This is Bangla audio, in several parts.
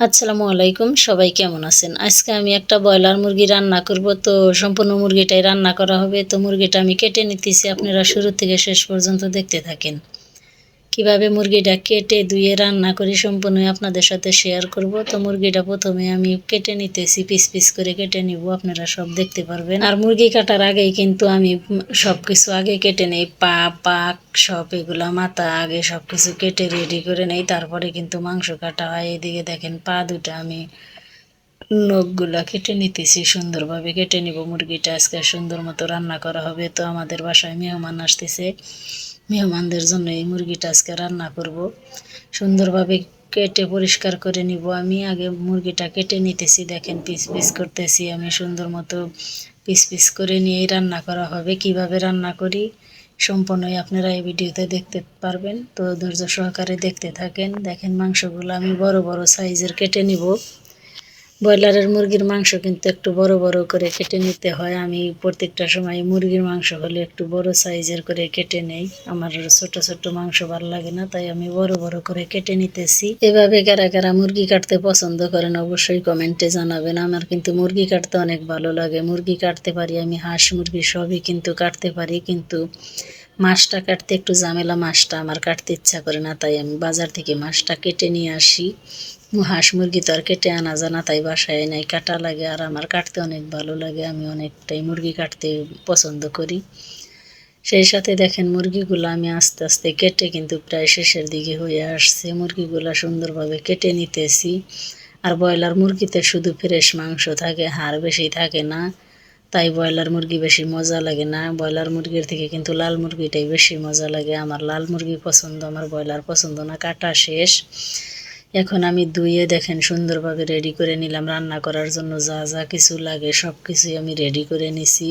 আসসালামু আলাইকুম, সবাই কেমন আছেন? আজকে আমি একটা ব্রয়লার মুরগি রান্না করব, তো সম্পূর্ণ মুরগিটাই রান্না করা হবে। তো মুরগিটা আমি কেটে নিতেছি, আপনারা শুরু থেকে শেষ পর্যন্ত দেখতে থাকেন। কীভাবে মুরগিটা কেটে ধুয়ে রান্না করি সম্পূর্ণ আপনাদের সাথে শেয়ার করব। তো মুরগিটা প্রথমে আমি কেটে নিতেছি, পিস পিস করে কেটে নিব, আপনারা সব দেখতে পারবেন। আর মুরগি কাটার আগেই কিন্তু আমি সব কিছু আগে কেটে নেই, পা, পাক সব এগুলো, মাথা আগে সব কিছু কেটে রেডি করে নেই। তারপরে কিন্তু মাংস কাটা হয়। এদিকে দেখেন পা দুটা আমি নখগুলা কেটে নিতেছি, সুন্দরভাবে কেটে নিব। মুরগিটা আজকে সুন্দর মতো রান্না করা হবে। তো আমাদের বাসায় মেহমান আসতেছে। মেহমানদের জন্য এই মুরগিটা আজকে রান্না করব। সুন্দরভাবে কেটে পরিষ্কার করে নিব। আমি আগে মুরগিটা কেটে নিতেছি। দেখেন পিস পিস করতেছি। আমি সুন্দর মতো পিস পিস করে নিয়েই রান্না করা হবে। কীভাবে রান্না করি সম্পূর্ণই আপনারা এই ভিডিওতে দেখতে পারবেন। তো ধৈর্য সহকারে দেখতে থাকেন। দেখেন মাংসগুলো আমি বড় বড় সাইজের কেটে নিব। ব্রয়লারের মুরগির মাংস কিন্তু একটু বড় বড় করে কেটে নিতে হয়। আমি প্রত্যেকটা সময় মুরগির মাংস হলে একটু বড় সাইজের করে কেটে নেই। আমার ছোট ছোট মাংস ভালো লাগে না, তাই আমি বড় বড় করে কেটে নিতেছি। এভাবে কারা কারা মুরগি কাটতে পছন্দ করেন অবশ্যই কমেন্টে জানাবেন। আমার কিন্তু মুরগি কাটতে অনেক ভালো লাগে। মুরগি কাটতে পারি আমি, হাঁস মুরগি সবই কিন্তু কাটতে পারি, কিন্তু মাছটা কাটতে একটু ঝামেলা, মাছটা আমার কাটতে ইচ্ছা করে না, তাই আমি বাজার থেকে মাছটা কেটে নিয়ে আসি। হাঁস মুরগি তো আর কেটে আনা জানা তাই বাসায় নাই, কাটা লাগে আর আমার কাটতে অনেক ভালো লাগে, আমি অনেকটাই মুরগি কাটতে পছন্দ করি। সেই সাথে দেখেন মুরগিগুলো আমি আস্তে আস্তে কেটে কিন্তু প্রায় শেষের দিকে হয়ে আসছে, মুরগিগুলো সুন্দরভাবে কেটে নিতেছি। আর ব্রয়লার মুরগিতে শুধু ফ্রেশ মাংস থাকে, হাড় বেশি থাকে না। তাই ব্রয়লার মুরগি বেশি মজা লাগে না। ব্রয়লার মুরগির থেকে কিন্তু লাল মুরগিটাই বেশি মজা লাগে। আমার লাল মুরগি পছন্দ, আমার ব্রয়লার পছন্দ না। কাটা শেষ। এখন আমি ধুয়ে দেখেন সুন্দরভাবে রেডি করে নিলাম। রান্না করার জন্য যা যা কিছু লাগে সব কিছুই আমি রেডি করে নিছি।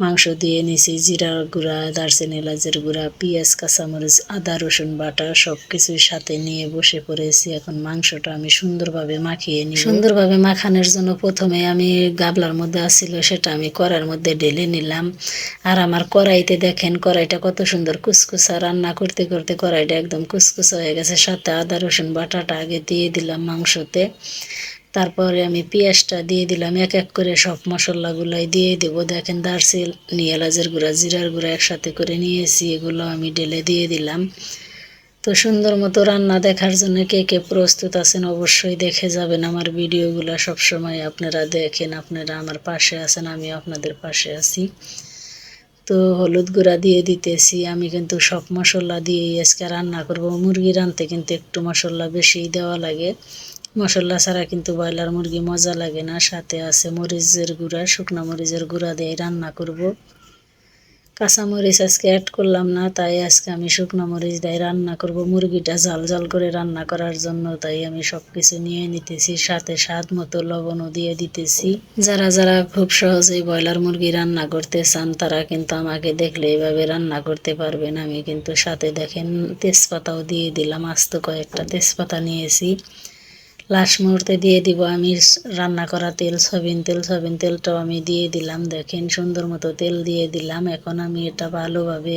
মাংস দিয়ে নিছি জিরার গুঁড়া, দারচিনি, এলাচের গুঁড়া, পেঁয়াজ, কাঁচামরিচ, আদা, রসুন বাটা সব কিছুর সাথে নিয়ে বসে পড়েছি। এখন মাংসটা আমি সুন্দরভাবে মাখিয়ে নিই সুন্দরভাবে মাখানোর জন্য প্রথমে আমি গাবলার মধ্যে আসছিল সেটা আমি কড়ার মধ্যে ঢেলে নিলাম। আর আমার কড়াইতে দেখেন, কড়াইটা কত সুন্দর কুসকুসা। রান্না করতে করতে কড়াইটা একদম কুসকুসা হয়ে গেছে। সাথে আদা, রসুন বাটাটা আগে দিয়ে দিলাম মাংসতে। তারপরে আমি পেঁয়াজটা দিয়ে দিলাম, এক এক করে সব মশলাগুলাই দিয়ে দেব। দেখেন দারচিনি এলাচের গুঁড়া, জিরার গুঁড়া একসাথে করে নিয়েছি, এগুলো আমি ঢেলে দিয়ে দিলাম। তো সুন্দর মতো রান্না দেখার জন্য কে কে প্রস্তুত আছেন অবশ্যই দেখে যাবেন আমার ভিডিওগুলো সবসময় আপনারা দেখেন, আপনারা আমার পাশে আছেন আমি আপনাদের পাশে আছি। তো হলুদ গুঁড়া দিয়ে দিতেছি, আমি কিন্তু সব মশলা দিয়েই আজকে রান্না করব। মুরগি রানতে কিন্তু একটু মশলা বেশি দেওয়া লাগে। মশলা ছাড়া কিন্তু ব্রয়লার মুরগি মজা লাগে না। সাথে আছে মরিচের গুঁড়া, শুকনো মরিচের গুঁড়া দিয়ে রান্না করব। কাঁচা মরিচ আজকে অ্যাড করলাম না, তাই আজকে আমি শুকনো মরিচ দিয়ে রান্না করব। মুরগিটা ঝাল জাল করে রান্না করার জন্য, তাই আমি সব কিছু নিয়ে নিতেছি। সাথে স্বাদ মতো লবণও দিয়ে দিতেছি। যারা যারা খুব সহজেই ব্রয়লার মুরগি রান্না করতে চান, তারা কিন্তু আমাকে দেখলে এইভাবে রান্না করতে পারবেন। আমি কিন্তু সাথে দেখেন, তেজপাতাও দিয়ে দিলাম। আস্ত কয়েকটা তেজপাতা নিয়েছি। লাস্ট মুহূর্তে দিয়ে দিব আমি রান্না করা তেল সবিন তেল সবিন তেলটাও আমি দিয়ে দিলাম। দেখেন, সুন্দর মতো তেল দিয়ে দিলাম। এখন আমি এটা ভালোভাবে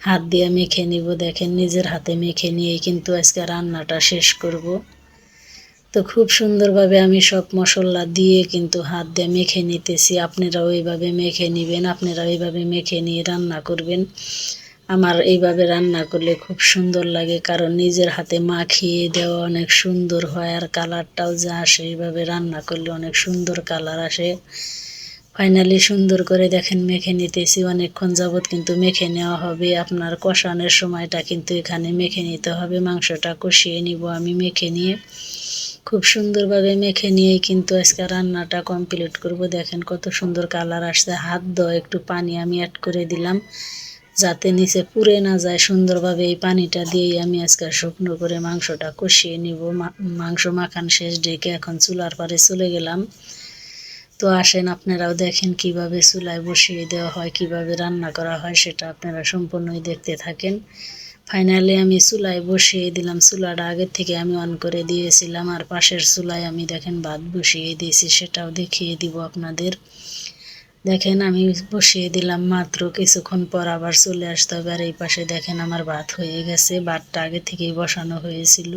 হাত দিয়ে মেখে নিব। দেখেন, নিজের হাতে মেখে নিয়ে কিন্তু আজকে রান্নাটা শেষ করব। তো খুব সুন্দরভাবে আমি সব মশলা দিয়ে কিন্তু হাত দিয়ে মেখে নিতেছি। আপনারা ওইভাবে মেখে নেবেন আপনারা ওইভাবে মেখে নিয়ে রান্না করবেন। আমার এইভাবে রান্না করলে খুব সুন্দর লাগে, কারণ নিজের হাতে মাখিয়ে দেওয়া অনেক সুন্দর হয় আর কালারটাও যা আসে, এইভাবে রান্না করলে অনেক সুন্দর কালার আসে। ফাইনালি সুন্দর করে দেখেন মেখে নিতেছি, অনেকক্ষণ যাবৎ কিন্তু মেখে নেওয়া হবে। আপনার কষানোর সময়টা কিন্তু এখানে মেখে নিতে হবে, মাংসটা কষিয়ে নিব আমি মেখে নিয়ে। খুব সুন্দরভাবে মেখে নিয়েই কিন্তু আজকে রান্নাটা কমপ্লিট করব। দেখেন কত সুন্দর কালার আসছে, হাত দেওয়া একটু পানি আমি অ্যাড করে দিলাম। যাতে নিচে পুড়ে না যায়, সুন্দরভাবে এই পানিটা দিয়েই আমি আজকে শুকনো করে মাংসটা কষিয়ে নিব। মাংস মাখান শেষ ডেকে এখন চুলার পারে চলে গেলাম। তো আসেন আপনারাও দেখেন কীভাবে চুলায় বসিয়ে দেওয়া হয়, কীভাবে রান্না করা হয়, সেটা আপনারা সম্পূর্ণই দেখতে থাকেন। ফাইনালি আমি চুলায় বসিয়ে দিলাম। চুলাটা আগের থেকে আমি অন করে দিয়েছিলাম। আর পাশের চুলায় আমি দেখেন ভাত বসিয়ে দিয়েছি, সেটাও দেখিয়ে দিব আপনাদের। দেখেন, আমি বসিয়ে দিলাম মাত্র কিছুক্ষণ পর আবার চলে আসতে হবে। আর এই পাশে দেখেন আমার ভাত হয়ে গেছে, ভাতটা আগে থেকেই বসানো হয়েছিল।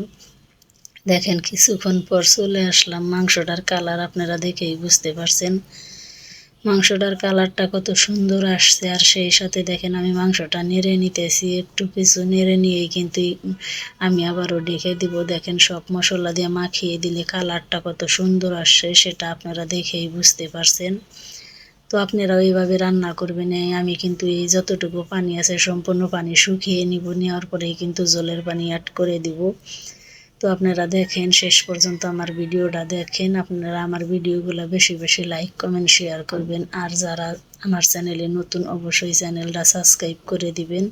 দেখেন, কিছুক্ষণ পর চলে আসলাম। মাংসটার কালার আপনারা দেখেই বুঝতে পারছেন। মাংসটার কালারটা কত সুন্দর আসছে। আর সেই সাথে দেখেন, আমি মাংসটা নেড়ে নিতেছি, একটু কিছু নেড়ে নিয়েই কিন্তু আমি আবারও ডেকে দিব। দেখেন, সব মশলা দিয়ে মাখিয়ে দিলে কালারটা কত সুন্দর আসছে, সেটা আপনারা দেখেই বুঝতে পারছেন। তো আপনারা ওইভাবে রান্না করবেন আমি কিন্তু এই যতটুকু পানি আছে সম্পূর্ণ পানি শুকিয়ে নিব, নেওয়ার পরেই কিন্তু জলের পানি অ্যাড করে দিব। তো আপনারা দেখেন, শেষ পর্যন্ত আমার ভিডিওটা দেখেন, আপনারা আমার ভিডিওগুলো বেশি বেশি লাইক কমেন্ট শেয়ার করবেন। আর যারা আমার চ্যানেলে নতুন, অবশ্যই চ্যানেলটা সাবস্ক্রাইব করে দিবেন।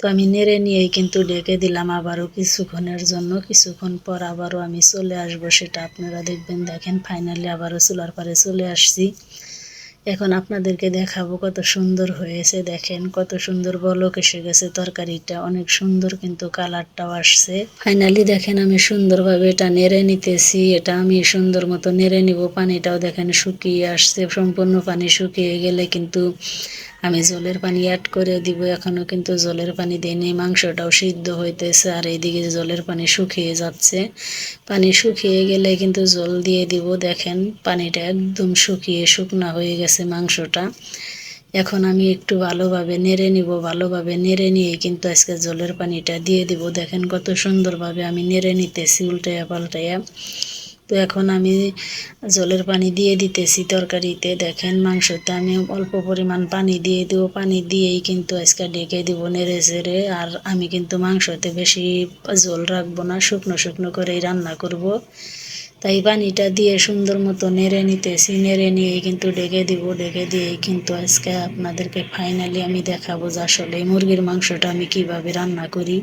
তো আমি নেড়ে নিয়েই কিন্তু ডেকে দিলাম আবারও কিছুক্ষণের জন্য, কিছুক্ষণ পর আবারও আমি চলে আসব, সেটা আপনারা দেখবেন। দেখেন ফাইনালি আবারও চুলার পারে চলে আসছি। এখন আপনাদেরকে দেখাবো কত সুন্দর হয়েছে, দেখেন কত সুন্দর বলক এসে গেছে তরকারিটা, অনেক সুন্দর কিন্তু কালারটাও আসছে। ফাইনালি দেখেন আমি সুন্দরভাবে এটা নেড়ে নিতেছি, এটা আমি সুন্দর মতো নেড়ে নিব, পানিটাও দেখেন শুকিয়ে আসছে, সম্পূর্ণ পানি শুকিয়ে গেলে কিন্তু আমি জলের পানি অ্যাড করে দিব এখনও কিন্তু জলের পানি দিইনি মাংসটাও সিদ্ধ হইতেছে আর এইদিকে জলের পানি শুকিয়ে যাচ্ছে, পানি শুকিয়ে গেলে কিন্তু জল দিয়ে দিব, দেখেন পানিটা একদম শুকিয়ে শুকনা হয়ে গেছে মাংসটা। এখন আমি একটু ভালোভাবে নেড়ে নিব, ভালোভাবে নেড়ে নিয়ে কিন্তু আজকে জলের পানিটা দিয়ে দিব, দেখেন কত সুন্দরভাবে আমি নেড়ে নিতেছি, উল্টাইয়া পাল্টাইয়া। তো এখন আমি জলের পানি দিয়ে দিতেছি তরকারিতে। দেখেন মাংসতে আমি অল্প পরিমাণ পানি দিয়ে দেবো। পানি দিয়েই কিন্তু আজকে ডেকে দিব নেড়ে চেড়ে। আর আমি কিন্তু মাংসতে বেশি জল রাখব না, শুকনো শুকনো করেই রান্না করব। তাই পানিটা দিয়ে সুন্দর মতো নেড়ে নিতেছি। নেড়ে নিয়েই কিন্তু ডেকে দিব। ডেকে দিয়েই কিন্তু আজকে আপনাদেরকে ফাইনালি আমি দেখাবো যে আসলে মুরগির মাংসটা আমি কীভাবে রান্না করি।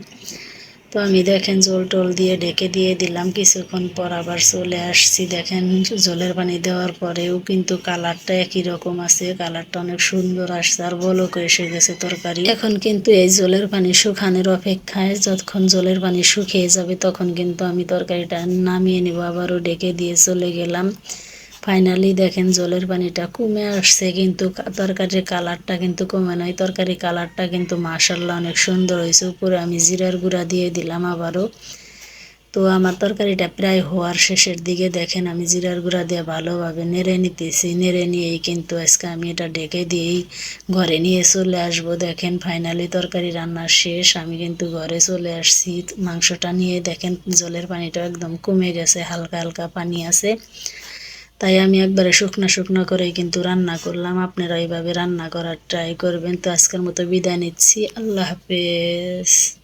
তো আমি দেখেন জল টল দিয়ে ডেকে দিয়ে দিলাম। কিছুক্ষণ পর আবার চলে আসছি। দেখেন জলের পানি দেওয়ার পরেও কিন্তু কালারটা একই রকম আছে। কালারটা অনেক সুন্দর আসছে আর বলক এসে গেছে তরকারি। এখন কিন্তু এই জলের পানি শুকানোর অপেক্ষায় যতক্ষণ জলের পানি শুকিয়ে যাবে তখন কিন্তু আমি তরকারিটা নামিয়ে নেব। আবারও ডেকে দিয়ে চলে গেলাম। ফাইনালি দেখেন জলের পানিটা কমে আসছে, কিন্তু তরকারির কালারটা কিন্তু কমে নয় তরকারি কালারটা কিন্তু মাসাল্লাহ অনেক সুন্দর হয়েছে। উপরে আমি জিরার গুঁড়া দিয়ে দিলাম আবারও। তো আমার তরকারিটা প্রায় হওয়ার শেষের দিকে দেখেন আমি জিরার গুঁড়া দিয়ে ভালোভাবে নেড়ে নিতেছি। নেড়ে নিয়েই কিন্তু আজকে আমি এটা ডেকে দিয়েই ঘরে নিয়ে চলে আসব। দেখেন ফাইনালি তরকারি রান্না শেষ, আমি কিন্তু ঘরে চলে আসছি। মাংসটা নিয়ে দেখেন জলের পানিটা একদম কমে গেছে, হালকা হালকা পানি আছে। তাই আমি একবারে শুকনো শুকনো করে কিন্তু রান্না করলাম। আপনারা এইভাবে রান্না করার ট্রাই করবেন। তো আজকের মতো বিদায় নিচ্ছি। আল্লাহ হাফেজ।